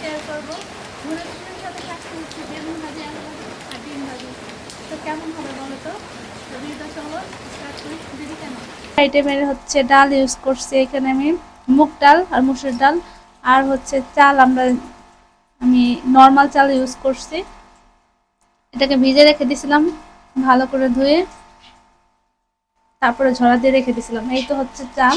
Share করব। ঘুরে সাথে থাকতে হচ্ছে বেগুন ভাজি আর ডিম ভাজি। তো কেমন হবে বলো তো? আইটেমের হচ্ছে ডাল ইউজ করছি এখানে আমি। মুগ ডাল আর মুসুর ডাল। আর হচ্ছে চাল আমরা আমি নর্মাল চাল ইউজ করছি। এটাকে ভিজে রেখে দিয়েছিলাম ভালো করে ধুয়ে। তারপরে ঝরা দিয়ে রেখে দিয়েছিলাম এই তো হচ্ছে চাল।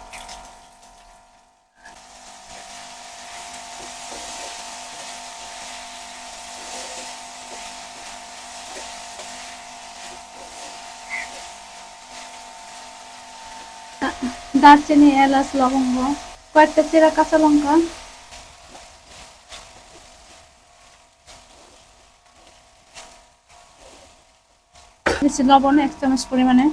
দারচিনি, এলাচ, লবঙ্গ, কয়েকটা চেরা কাঁচা লঙ্কা। দিচ্ছি লবণ এক চামচ পরিমাণে।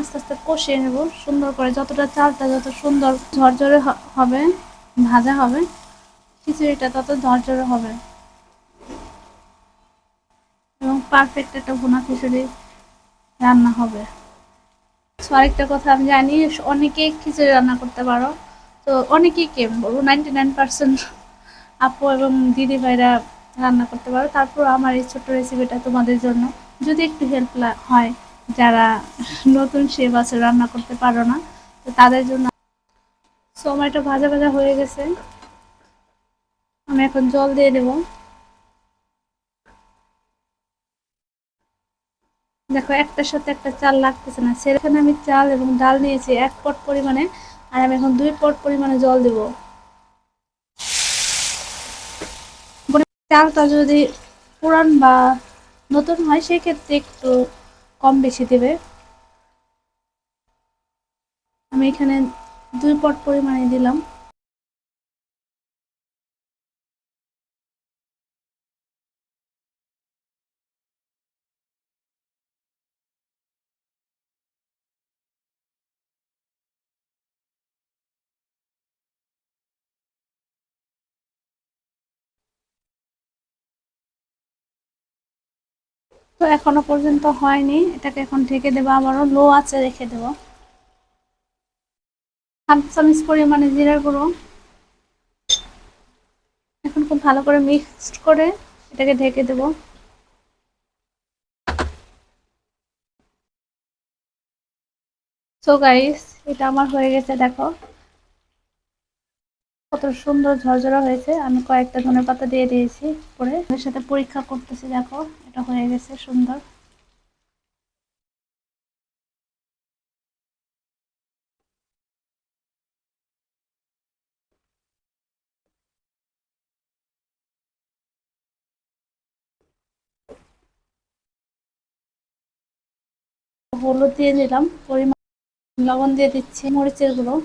আস্তে আস্তে কষিয়ে নেব, সুন্দর করে। যতটা চালটা যত সুন্দর ঝরঝরে হবে, ভাজা হবে, খিচুড়িটা তত ঝরঝরে হবে। পারফেক্ট একটা ভুনা খিচুড়ি রান্না হবে। আরেকটা কথা আমি জানি অনেকেই খিচুড়ি রান্না করতে পারো। তো অনেকেই কে বলব নাইনটি নাইন পার্সেন্ট আপু এবং দিদি ভাইরা রান্না করতে পারো। তারপর আমার এই ছোট্ট রেসিপিটা তোমাদের জন্য। যদি একটু হেল্প হয়, যারা নতুন শেফ আছে রান্না করতে পারো না, তো তাদের জন্য সো আমার এটা ভাজা ভাজা হয়ে গেছে। আমি এখন জল দিয়ে দেবো। দেখো, একটার সাথে একটা চাল লাগতেছে না। সেখানে আমি চাল এবং ডাল নিয়েছি, এক পট পরিমাণে, আর আমি এখন দুই পট পরিমাণে জল দেব। চালটা যদি পুরান বা নতুন হয়, সেক্ষেত্রে একটু কম বেশি দেবে। আমি এখানে দুই পট পরিমাণে দিলাম। তো এখনও পর্যন্ত হয়নি। এটাকে এখন ঢেকে দেবো আবারও। লো আছে রেখে দেবো। হাফ চামচ পরিমাণে জিরার গুঁড়ো। এখন খুব ভালো করে মিক্সড করে এটাকে ঢেকে দেবো। সো গাইস এটা আমার হয়ে গেছে, দেখো। কত সুন্দর ঝরঝরা হয়েছে। আমি কয়েকটা ধনের পাতা দিয়ে দিয়েছি পরে। এর সাথে পরীক্ষা করতেছি, দেখো, এটা হয়ে গেছে সুন্দর। হলুদ দিয়ে দিলাম, পরিমাণ লবণ দিয়ে দিচ্ছি, মরিচের গুঁড়ো।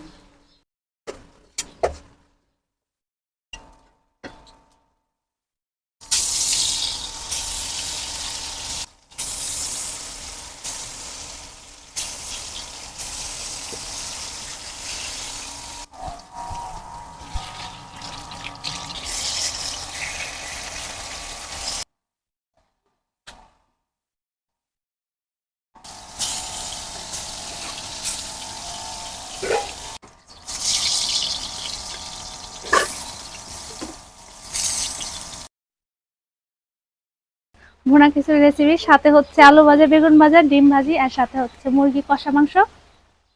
ভুনা খিচুড়ি রেসিপি সাথে হচ্ছে আলু ভাজা, বেগুন ভাজা, ডিম ভাজি, আর সাথে হচ্ছে মুরগি কষা মাংস।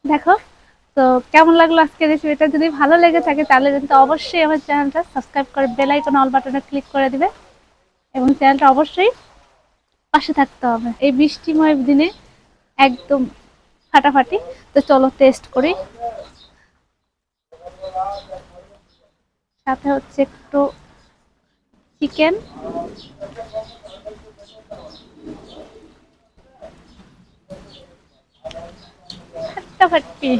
দেখো, তো কেমন লাগল আজকে রেসিপিটা যদি ভালো লেগে থাকে, তাহলে কিন্তু অবশ্যই আমার চ্যানেলটা সাবস্ক্রাইব করে বেল অল বাটনে ক্লিক করে দিবে। এবং চ্যানেলটা অবশ্যই পাশে থাকতে হবে। এই বৃষ্টিময় দিনে একদম ফাটাফাটি। তো চলো টেস্ট করি। সাথে হচ্ছে একটু চিকেন फटफटी